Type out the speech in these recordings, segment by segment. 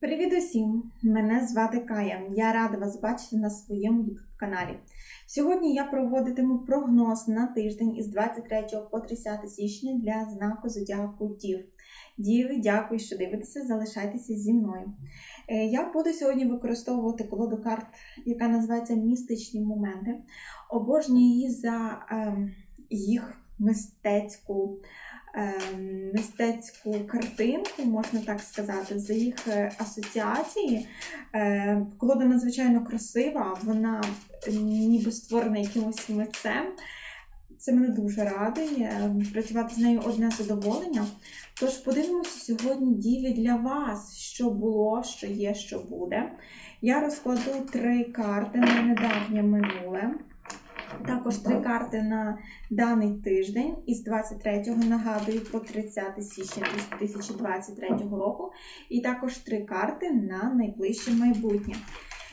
Привіт усім! Мене звати Кая. Я рада вас бачити на своєму каналі. Сьогодні я проводитиму прогноз на тиждень із 23 по 30 січня для знаку зодіаку Дів. Діви, дякую, що дивитеся, залишайтеся зі мною. Е, Я буду сьогодні використовувати колоду карт, яка називається Містичні моменти. Обожнюю її за ем, їх мистецьку мистецьку картинку, можна так сказати, за їх е, асоціації. Е, Колода надзвичайно красива, вона е, ніби створена якимось митцем. Це мене дуже радує. Працювати з нею одне задоволення. Тож подивимося сьогодні діви для вас, що було, що є, що буде. Я розкладу три карти на недавнє минуле. Також три карти на даний тиждень із 23 нагадую по 30 січня 2023 року. І також три карти на найближче майбутнє.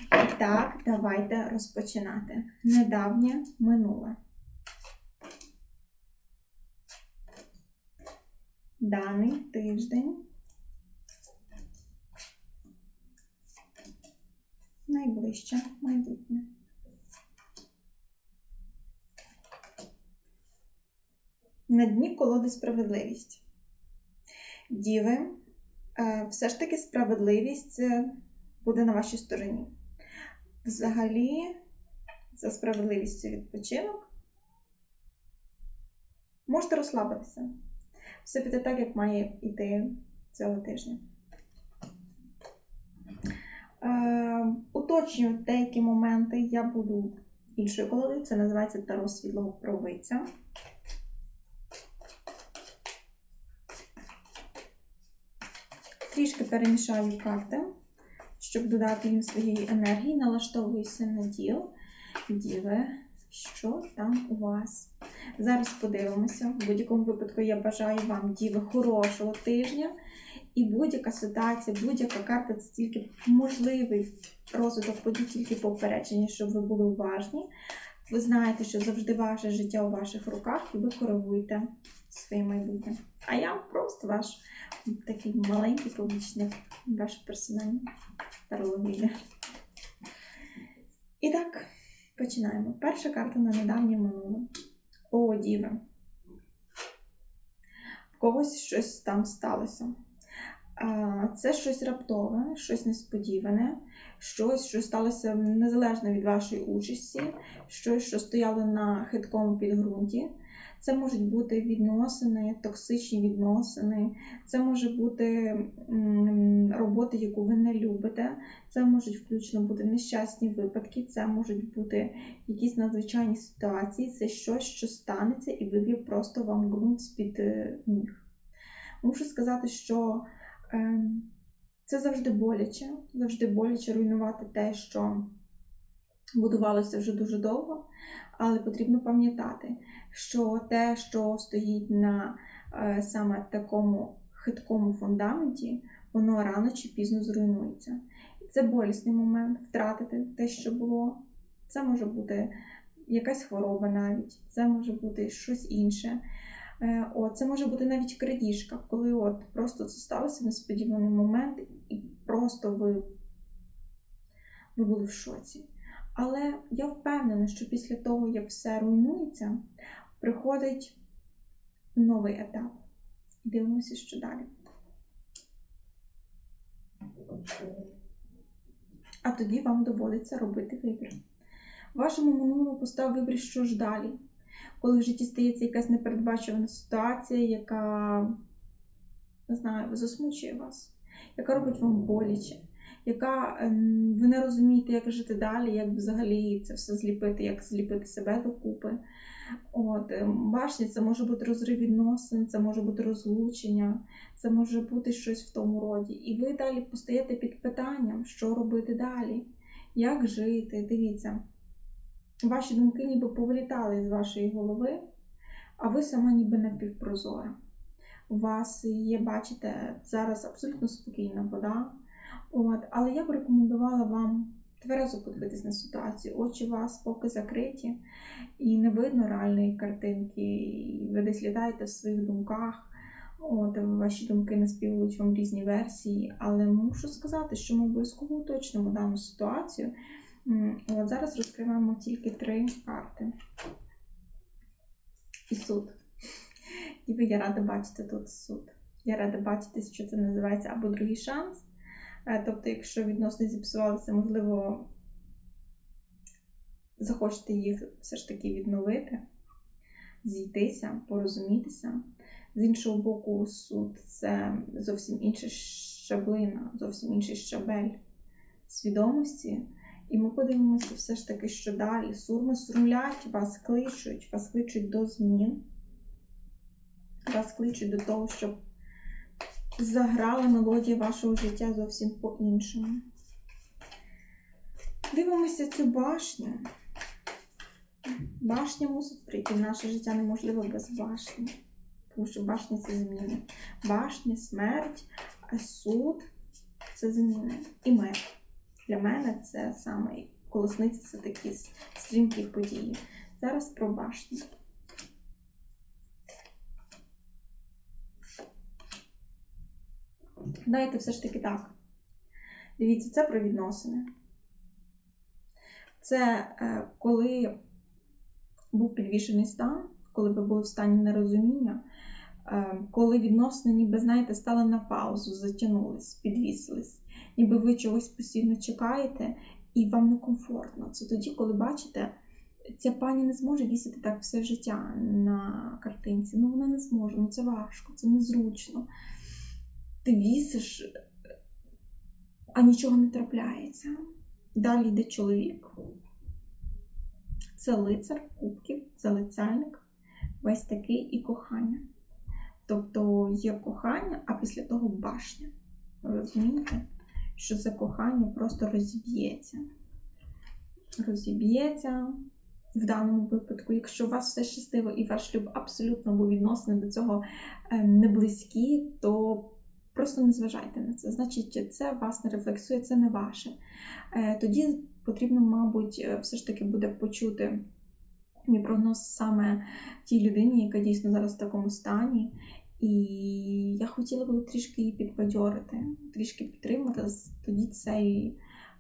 І так, давайте розпочинати. Недавнє минуле. Даний тиждень. Найближче майбутнє. На дні колоди справедливість. Діви, е, все ж таки справедливість е, буде на вашій стороні. Взагалі, за справедливість це відпочинок. Можете розслабитися. Все піде так, як має йти цього тижня. Е, уточнюю деякі моменти. Я буду іншою колодою. Це називається Таро світлого провидця. Трішки перемішаю карти, щоб додати їм своєї енергії, налаштовуюся на діл. Діви, що там у вас? Зараз подивимося. В будь-якому випадку я бажаю вам, діви, хорошого тижня. І будь-яка ситуація, будь-яка карта це тільки можливий розвиток подій, тільки попередження, щоб ви були уважні. Ви знаєте, що завжди ваше життя у ваших руках, і ви коригуєте своє майбутнє. А я просто ваш такий маленький помічник, ваш персональний тарологія. І так, починаємо. Перша карта на недавнє минуле. О, діви. В когось щось там сталося. Це щось раптове, щось несподіване, щось, що сталося незалежно від вашої участі, щось, що стояло на хиткому підґрунті. Це можуть бути відносини, токсичні відносини, це може бути робота, яку ви не любите, це можуть включно бути нещасні випадки, це можуть бути якісь надзвичайні ситуації, це щось, що станеться і виб'є просто вам ґрунт з-під е, ніг. Мушу сказати, що е, це завжди боляче, завжди боляче руйнувати те, що будувалося вже дуже довго, але потрібно пам'ятати, що те, що стоїть на е, саме такому хиткому фундаменті, воно рано чи пізно зруйнується. Це болісний момент втратити те, що було. Це може бути якась хвороба навіть, це може бути щось інше. Е, О, це може бути навіть крадіжка, коли от просто це сталося несподіваний момент, і просто ви, ви були в шоці. Але я впевнена, що після того, як все руйнується, приходить новий етап. Дивимося, що далі. А тоді вам доводиться робити вибір. В вашому минулому постав вибір, що ж далі. Коли в житті стається якась непередбачувана ситуація, яка, не знаю, засмучує вас, яка робить вам боляче, яка ем, ви не розумієте, як жити далі, як взагалі це все зліпити, як зліпити себе докупи. От, ем, башня, це може бути розрив відносин, це може бути розлучення, це може бути щось в тому роді. І ви далі постаєте під питанням, що робити далі, як жити. Дивіться, ваші думки ніби повилітали з вашої голови, а ви сама ніби напівпрозора. У вас є, бачите, зараз абсолютно спокійна вода. От, але я б рекомендувала вам тверезо подивитись на ситуацію. Очі вас поки закриті, і не видно реальної картинки. і Ви десь літаєте в своїх думках. От, ваші думки наспівують вам різні версії, але мушу сказати, що ми обов'язково уточнимо дану ситуацію. От зараз розкриваємо тільки три карти. І суд. Ніби я рада бачити тут суд. Я рада бачити, що це називається або другий шанс. Е, Тобто, якщо відносини зіпсувалися, можливо, захочете їх все ж таки відновити, зійтися, порозумітися. З іншого боку, суд це зовсім інша щаблина, зовсім інший щабель свідомості. І ми подивимося все ж таки, що далі. Сурми сурмлять, вас кличуть, вас кличуть до змін, вас кличуть до того, щоб заграла мелодія вашого життя зовсім по-іншому. Дивимося цю башню. Башня мусить прийти. Наше життя неможливо без башні. Тому що башня це зміни. Башня, смерть, а суд це зміни. І мир. Для мене це саме колесниця це такі стрімкі події. Зараз про башню. Дайте все ж таки так. Дивіться, це про відносини. Це е, коли був підвішений стан, коли ви були в стані нерозуміння, е, коли відносини, ніби, знаєте, стали на паузу, затягнулись, підвісились, ніби ви чогось постійно чекаєте і вам некомфортно. Це тоді, коли бачите, ця пані не зможе вісити так все життя на картинці. Ну, вона не зможе, ну це важко, це незручно. Ти вісиш, а нічого не трапляється. Далі йде чоловік. Це лицар кубків, залицяльник, весь такий і кохання. Тобто є кохання, а після того башня. Розумієте, що це кохання просто розіб'ється. Розіб'ється в даному випадку, якщо у вас все щасливо і ваш шлюб абсолютно був відносини до цього е, не близькі, то просто не зважайте на це. Значить, це вас не рефлексує, це не ваше. Е, Тоді потрібно, мабуть, е, все ж таки буде почути мій прогноз саме тій людині, яка дійсно зараз в такому стані. І я хотіла би трішки її підбадьорити, трішки підтримати. Тоді цей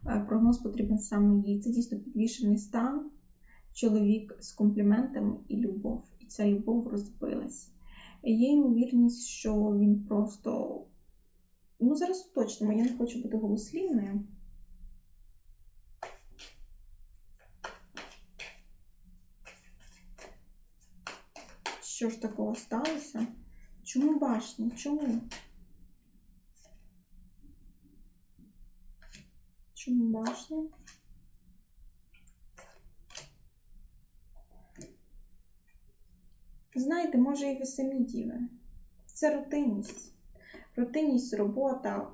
е, прогноз потрібен саме їй. Це дійсно підвішений стан, чоловік з компліментами і любов. І ця любов розбилась. Є ймовірність, що він просто. Ну, зараз уточнимо, я не хочу бути голослівною. Що ж такого сталося? Чому башня? Чому? Чому башня? Знаєте, може і ви самі діви. Це рутинність. Рутинність, робота.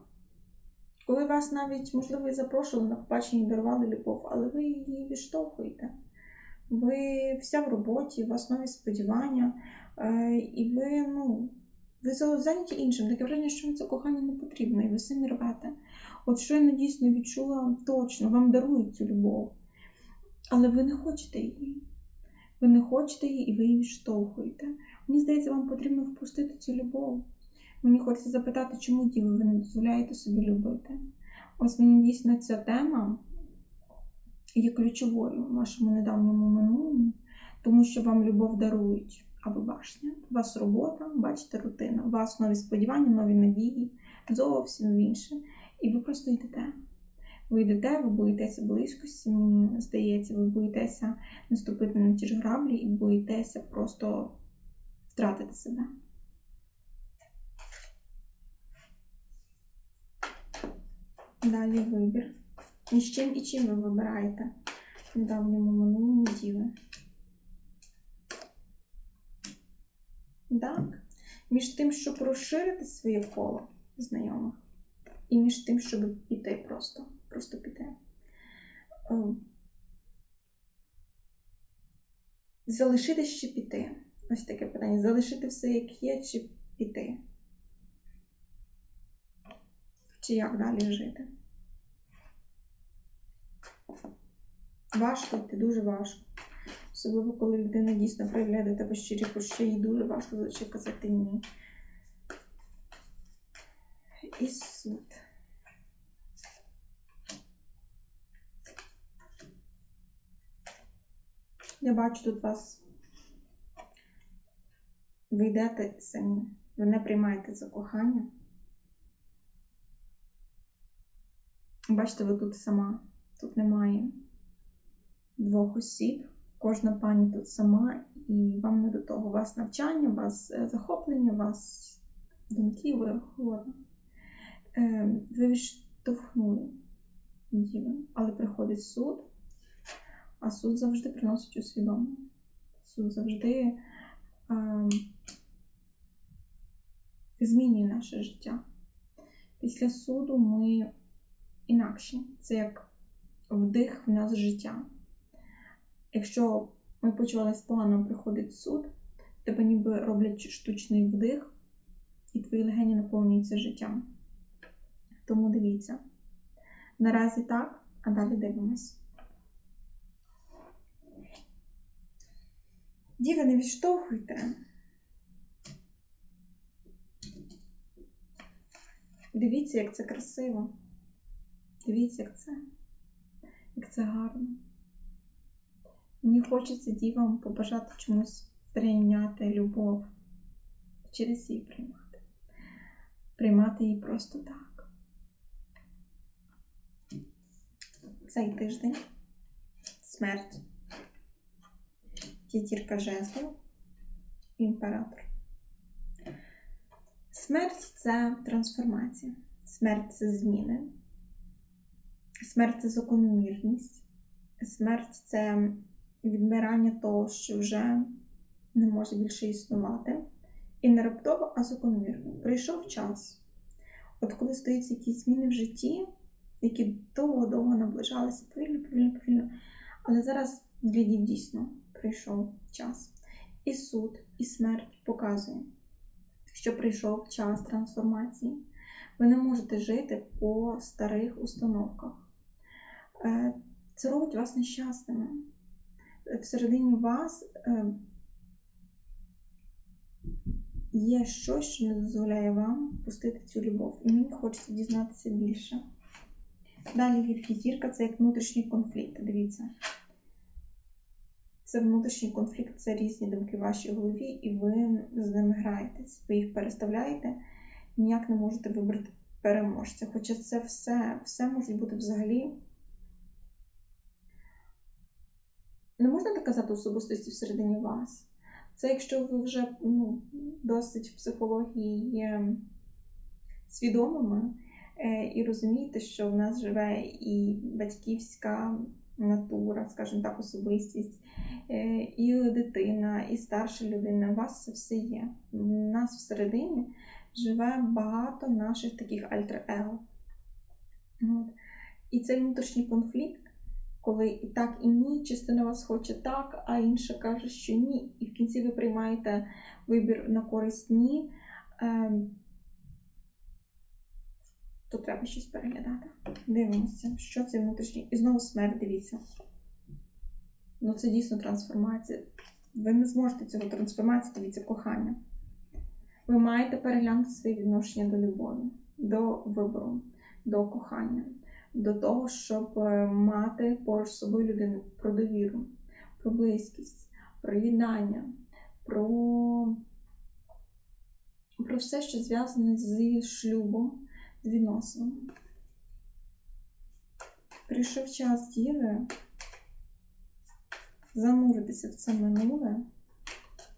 Коли вас навіть, можливо, і запрошували на побачення і дарували любов, але ви її відштовхуєте. Ви вся в роботі, у вас нові сподівання, е, і ви, ну, ви зайняті іншим. Таке враження, що вам це кохання не потрібно, і ви самі рвете. От щойно дійсно відчула точно, вам дарують цю любов, але ви не хочете її. Ви не хочете її і ви її відштовхуєте. Мені здається, вам потрібно впустити цю любов. Мені хочеться запитати, чому діви ви не дозволяєте собі любити. Ось мені дійсно ця тема є ключовою в вашому недавньому минулому, тому що вам любов дарують, а ви башня. У вас робота, бачите, рутина, у вас нові сподівання, нові надії, зовсім інше. І ви просто йдете. Ви йдете, ви боїтеся близькості, мені здається, ви боїтеся наступити на ті ж граблі і боїтеся просто втратити себе. Далі вибір. Між чим і чим ви вибираєте в недавньому минулому діли? Так. Між тим, щоб розширити своє коло знайомих, і між тим, щоб піти просто. Просто піти. Е, Залишити чи піти? Ось таке питання. Залишити все як є, чи піти? Чи як далі жити? Важко йти, дуже важко. Особливо, коли людина дійсно проявляє до тебе щирі почуття, їй дуже важко залишити казати ні. І суд. Я бачу тут вас. Ви йдете самі. Ви не приймаєте це кохання. Бачите, ви тут сама. Тут немає двох осіб. Кожна пані тут сама, і вам не до того. У вас навчання, у вас е, захоплення, вас думки, ви голодна. Е, Ви відштовхнули діву, але приходить суд, а суд завжди приносить усвідомлення. Суд завжди е, змінює наше життя. Після суду ми інакші. Це як вдих в нас життя. Якщо ми почувалися погано, приходить суд, тебе ніби роблять штучний вдих, і твої легені наповнюються життям. Тому дивіться. Наразі так, а далі дивимось. Діви, не відштовхуйте. Дивіться, як це красиво. Дивіться, як це, як це гарно. Мені хочеться дівам побажати чомусь прийняти любов, через її приймати. Приймати її просто так. Цей тиждень смерть, п'ятірка жезлів, імператор. Смерть це трансформація, смерть це зміни. Смерть це закономірність. Смерть це відмирання того, що вже не може більше існувати. І не раптово, а закономірно. Прийшов час. От коли стаються якісь зміни в житті, які довго-довго наближалися, повільно, повільно, повільно. Але зараз для дів дійсно прийшов час. І суд, і смерть показує, що прийшов час трансформації. Ви не можете жити по старих установках. Е, Це робить вас нещасними. Всередині вас е, є щось, що не дозволяє вам впустити цю любов. І мені хочеться дізнатися більше. Далі від п'ятірка це як внутрішній конфлікт. Дивіться. Це внутрішній конфлікт, це різні думки в вашій голові, і ви з ними граєтесь. Ви їх переставляєте, ніяк не можете вибрати переможця. Хоча це все, все може бути взагалі. Не можна так казати особистості всередині вас. Це якщо ви вже ну, досить в психології є свідомими е, і розумієте, що в нас живе і батьківська натура, скажімо так, особистість, е, і дитина, і старша людина. У вас це все є. У нас всередині живе багато наших таких альтер-его. І цей внутрішній конфлікт коли і так, і ні, частина вас хоче так, а інша каже, що ні. І в кінці ви приймаєте вибір на користь ні, ем, то треба щось переглядати. Дивимося, що це внутрішній. І знову смерть, дивіться. Ну, це дійсно трансформація. Ви не зможете цього трансформації, дивіться, кохання. Ви маєте переглянути своє відношення до любові, до вибору, до кохання до того, щоб е, мати поруч з собою людину про довіру, про близькість, про єднання, про про все, що зв'язане зі шлюбом, з відносинами. Прийшов час діви зануритися в це минуле,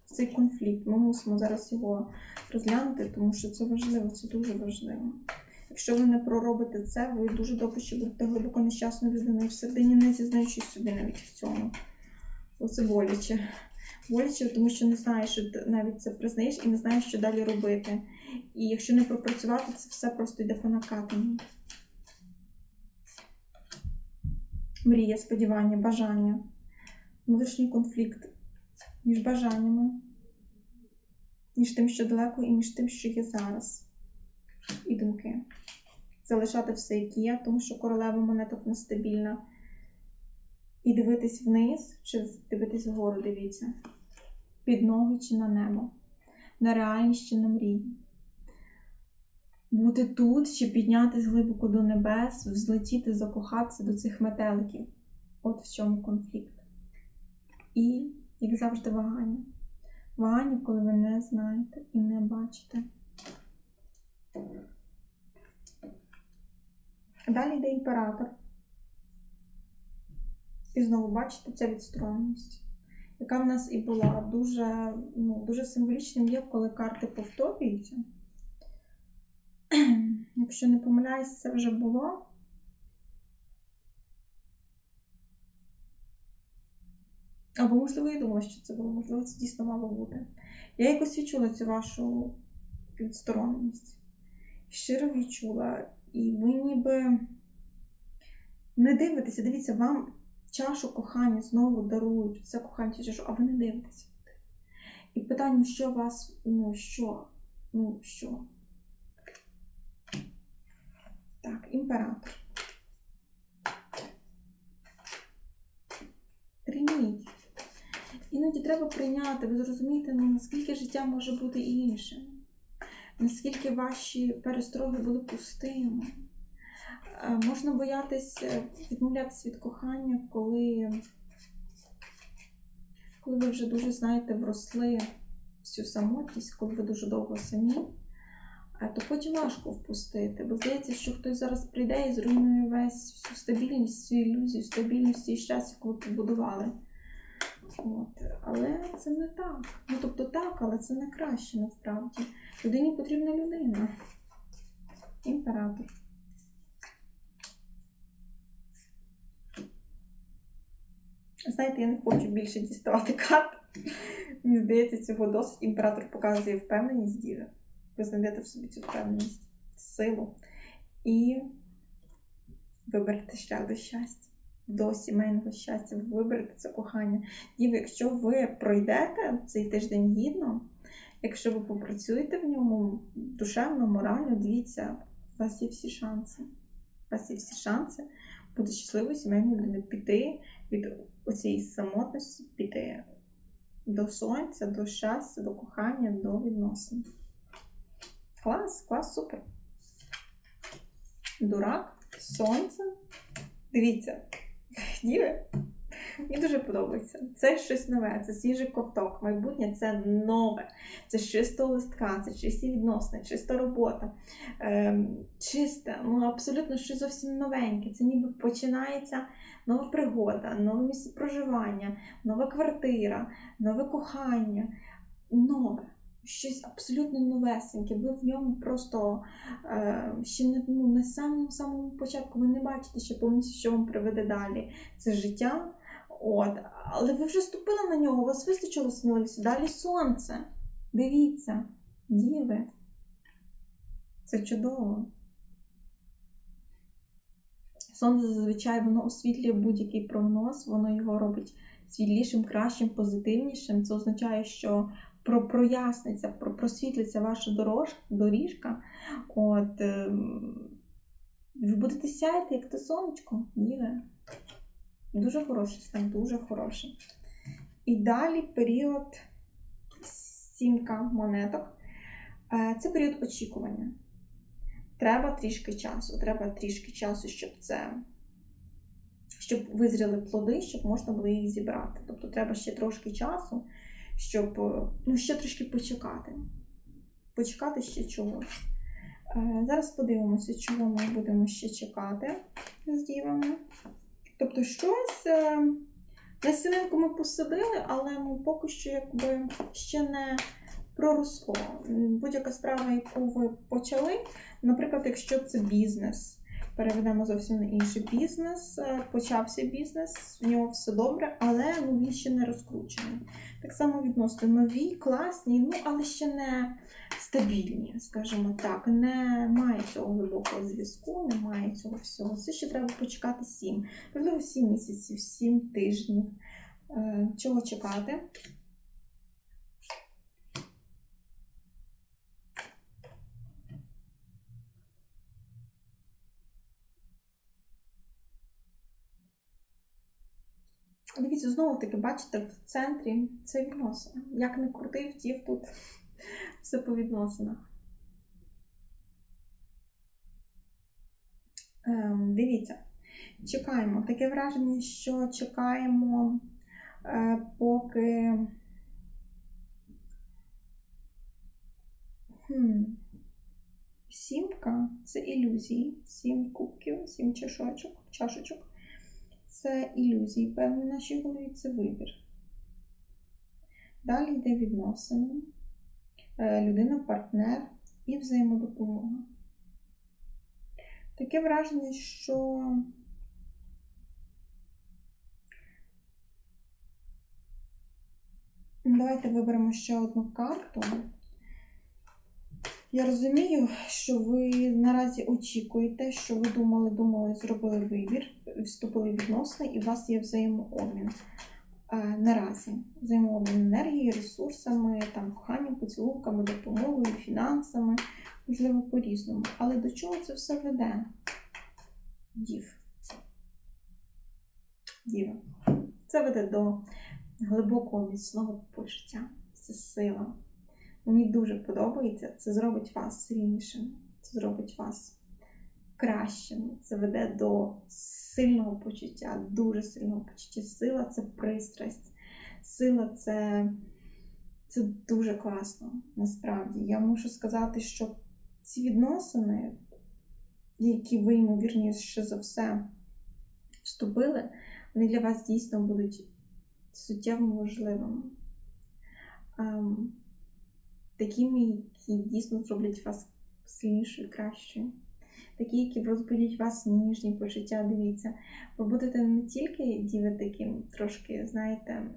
в цей конфлікт. Ми мусимо зараз його розглянути, тому що це важливо, це дуже важливо. Якщо ви не проробите це, ви дуже добре що будете глибоко нещасною людиною всередині, не зізнаючись собі навіть в цьому. Оце боляче. Боляче, тому що не знаєш, що навіть це признаєш і не знаєш, що далі робити. І якщо не пропрацювати, це все просто йде по. Мрія, сподівання, бажання. Внутрішній конфлікт між бажаннями, між тим, що далеко, і між тим, що є зараз і думки. Залишати все, як є, тому що королева монеток нестабільна. І дивитись вниз, чи дивитись вгору, дивіться. Під ноги чи на небо, на реальність чи на мрії. бути тут чи піднятися глибоко до небес, взлетіти, закохатися до цих метеликів. От в чому конфлікт. І, як завжди, вагання. Вагання, коли ви не знаєте і не бачите. Далі йде імператор. І знову бачите ця відстороненість, яка в нас і була дуже, ну, дуже символічним є, коли карти повторюються. Якщо не помиляюсь, це вже було. Або, можливо, я думала, що це було, можливо, це дійсно мало бути. Я якось відчула цю вашу відстороненість. Щиро відчула. І ви ніби не дивитеся, дивіться, вам чашу кохання знову дарують, це кохання, чашу, а ви не дивитеся. І питання, що вас, ну що? Ну, що? Так, імператор. Прийміть. Іноді треба прийняти, ви зрозумієте, ну, наскільки життя може бути іншим, наскільки ваші перестроги були пустими. Е, Можна боятися відмовлятися від кохання, коли, коли ви вже дуже знаєте, вросли всю самотність, коли ви дуже довго самі, то потім важко впустити. Бо здається, що хтось зараз прийде і зруйнує весь всю стабільність, всю ілюзію, стабільність і щастя, яку ви побудували. От. Але це не так. Ну тобто так, але це не краще насправді. Людині потрібна людина. Імператор. Знаєте, я не хочу більше діставати карт. Мені здається, цього досить. Імператор показує впевненість діви. Ви знайдете в собі цю впевненість, силу. І виберете шлях до щастя, до сімейного щастя. Ви виберете це кохання. Діви, якщо ви пройдете цей тиждень гідно, якщо ви попрацюєте в ньому душевно, морально, дивіться, у вас є всі шанси. У вас є всі шанси бути щасливою сімейною людиною, піти від оцієї самотності, піти до сонця, до щастя, до кохання, до відносин. Клас, клас, супер. Дурак, сонце. Дивіться, діви. Мені дуже подобається. Це щось нове, це свіжий ковток. Майбутнє це нове, це з чистого листка, це чисті відносини, чиста робота, ем, чисте, ну абсолютно щось зовсім новеньке. Це ніби починається нова пригода, нове місце проживання, нова квартира, нове кохання, нове. Щось абсолютно новесеньке. Ви в ньому просто е, ще не ну, на самому самому початку ви не бачите ще повністю, що вам приведе далі. Це життя. От, але ви вже ступили на нього, у вас вистачило сміливості. Далі сонце. Дивіться, діви. Це чудово. Сонце зазвичай воно освітлює будь-який прогноз, воно його робить світлішим, кращим, позитивнішим. Це означає, що про проясниться, про просвітлиться ваша дорож, доріжка. От, ем, ви будете сяяти, як те сонечко, діве. Дуже хороший стан, дуже хороший. І далі період сімка монеток. Е, Це період очікування. Треба трішки часу. Треба трішки часу, щоб це. Щоб визріли плоди, щоб можна було їх зібрати. Тобто треба ще трошки часу, щоб ну, ще трошки почекати. Почекати ще чогось. Е, Зараз подивимося, чого ми будемо ще чекати з дівами. Тобто, щось е, на сінинку ми посадили, але ну, поки що якби ще не проросло. Будь-яка справа, яку ви почали, наприклад, якщо це бізнес, переведемо зовсім на інший бізнес, е, почався бізнес, в нього все добре, але ну, він ще не розкручений. Так само відносно нові, класні, ну але ще не стабільні, скажімо так. Немає цього глибокого зв'язку, немає цього всього. Це ще треба почекати 7, можливо, 7 місяців, 7 тижнів. Е, Чого чекати? Дивіться, знову таки, бачите, в центрі це відносини. Як не крути, втів тут все по відносинах. Ем, дивіться, чекаємо. Таке враження, що чекаємо, е, поки. Хм. Сімка це ілюзії. Сім кубків, сім чашочок, чашечок. Це ілюзії, певні в голові, це вибір. Далі йде відносини, е, людина, партнер і взаємодопомога. Таке враження, що давайте виберемо ще одну карту. Я розумію, що ви наразі очікуєте, що ви думали, думали, зробили вибір, вступили в відносини, і у вас є взаємообмін. Наразі взаємообмін енергією, ресурсами, там, коханням, поцілунками, допомогою, фінансами, можливо, по-різному. Але до чого це все веде? Дів. Діва. Це веде до глибокого міцного почуття. Це сила. Мені дуже подобається. Це зробить вас сильнішим, це зробить вас кращим. Це веде до сильного почуття, дуже сильного почуття. Сила це пристрасть. Сила це, це дуже класно, насправді. Я мушу сказати, що ці відносини, які ви, ймовірніше за все, вступили, вони для вас дійсно будуть суттєво важливими. Такими, які дійсно зроблять вас сильнішою, кращою. Такі, які розбудять вас ніжні почуття, дивіться. Ви будете не тільки діви таким трошки, знаєте,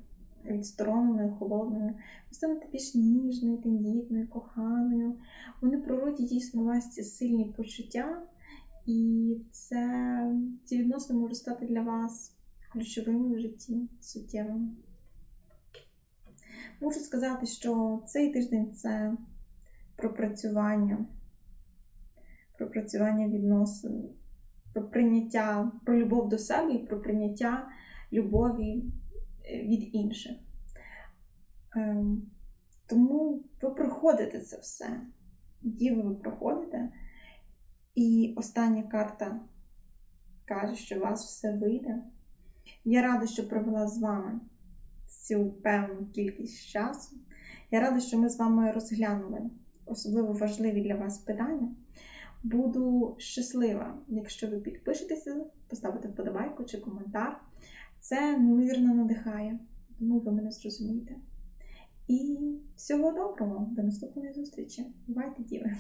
відстороненою, холодною, ви станете більш ніжною, тендітною, коханою. Вони природять дійсно у вас ці сильні почуття, і це, ці відносини можуть стати для вас ключовими в житті, суттєвими. Можу сказати, що цей тиждень це пропрацювання, пропрацювання відносин, про прийняття, про любов до себе і про прийняття любові е, від інших. Ем, Тому ви проходите це все. Діви ви проходите. І остання карта каже, що у вас все вийде. Я рада, що провела з вами цю певну кількість часу. Я рада, що ми з вами розглянули особливо важливі для вас питання. Буду щаслива, якщо ви підпишетеся, поставите вподобайку чи коментар. Це неймовірно надихає, тому ви мене зрозумієте. І всього доброго, до наступної зустрічі. Бувайте, діви!